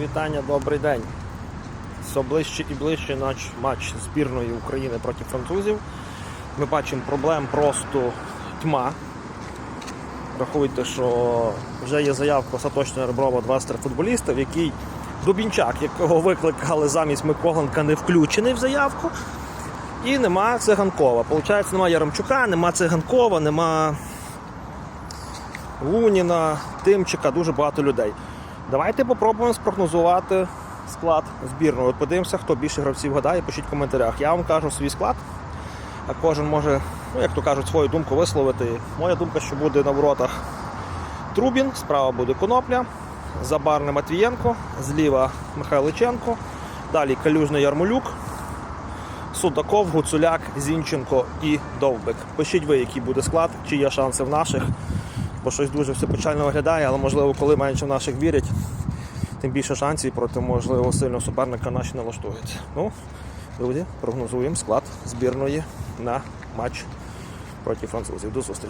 Вітання, добрий день. Все ближче і ближче наш матч збірної України проти французів. Ми бачимо проблем просто тьма. Рахуйте, що вже є заявка остаточного Реброва 23 футболістів, який Дубінчак, якого викликали замість Миколенка, не включений в заявку. І нема циганкова. Получається, нема Яремчука, нема циганкова, нема Луніна, Тимчика, дуже багато людей. Давайте попробуємо спрогнозувати склад збірної. От подивимося, хто більше гравців гадає, пишіть в коментарях. Я вам кажу свій склад, а кожен може, ну як то кажуть, свою думку висловити. Моя думка, що буде на воротах Трубін, справа буде Конопля, Забарний Матвієнко, зліва Михайличенко, далі Калюжний Ярмолюк, Судаков, Гуцуляк, Зінченко і Довбик. Пишіть ви, який буде склад, чи є шанси в наших, бо щось дуже все печально виглядає, але можливо, коли менше в наших вірять, тим більше шансів проти можливо сильного суперника наші налаштують. Ну, друзі, прогнозуємо склад збірної на матч проти французів. До зустрічі.